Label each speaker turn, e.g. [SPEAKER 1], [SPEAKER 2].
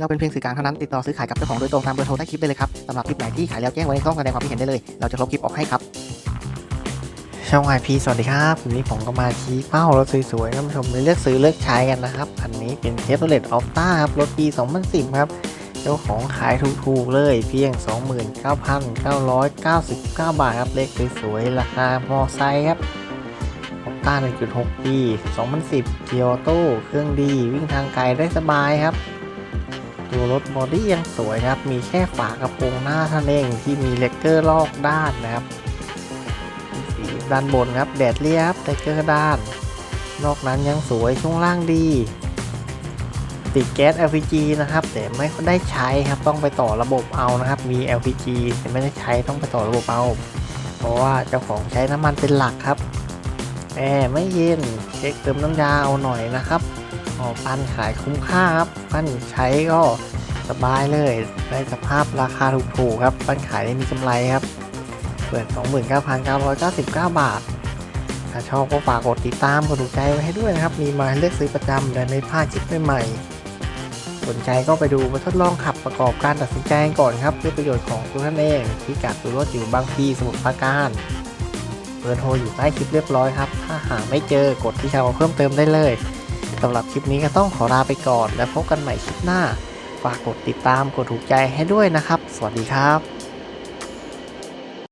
[SPEAKER 1] เราเป็นเพียงสื่อกลางเท่านั้นติดต่อซื้อขายกับเจ้าของโดยตรงตามเบอร์โทรใต้คลิปได้เลยครับสำหรับคลิปไหนที่ขายแล้วแจ้งไว้ในช่องแสดงความคิดเห็นได้เลย เราจะลบคลิปออกให้ครับ ช่อง IP สวัสดีครับวันนี้ผมก็มาชี้เป้ารถสวยๆท่านผู้ชมเลือกซื้อเลือกใช้กันนะครับอันนี้เป็น Chevrolet Opta ครับรถปี 2010 ครับเจ้าของขายถูกๆเลยเพียง 29,999 บาทครับเลขสวยๆราคามอไซค์ครับ Opta 1.6ปี 2010 เกียร์ออโต้เครื่องดีวิ่งทางไกลได้สบายครับ ตัวรถบอดี้ยังสวยครับ มีแค่ฝากระโปรงหน้าเท่านั้นเองที่มีเลกเกอร์ลอกด้านนะครับ สีด้านบนครับ แดดเรียบเลกเกอร์ด้าน นอกนั้นยังสวยช่วงล่างดี ติดแก๊ส LPG นะครับ แต่ไม่ได้ใช้ครับต้องไปต่อระบบเอานะครับ มี LPG แต่ไม่ได้ใช้ต้องไปต่อระบบเอา เพราะว่าเจ้าของใช้น้ำมันเป็นหลักครับแอร์ไม่เย็นเช็คเติมน้ำยาเอาหน่อยนะครับ อปั้นขายคุ้มค่าครับปั้นใช้ก็สบายเลยได้สภาพราคาถูกๆครับปั้นขายได้มีกำไรครับเปิด 29,999 บาท ถ้าชอบก็ฝากกดติดตามกดถูกใจไว้ให้ด้วยนะครับ มีมาให้เลือกซื้อประจำและไม่พลาดคลิปใหม่ๆ สนใจก็ไปดูมาทดลองขับประกอบการตัดสินใจก่อนครับเพื่อประโยชน์ของตัวท่านเองที่กัดตัวรถอยู่บางพีสมุทรปราการเบอร์โทรอยู่ใต้คลิปเรียบร้อยครับ ถ้าหาไม่เจอกดที่ชาวเพิ่มเติมได้เลย สำหรับคลิปนี้ก็ต้องขอลาไปก่อน แล้วพบกันใหม่คลิปหน้า ฝากกดติดตามกดถูกใจให้ด้วยนะครับ สวัสดีครับ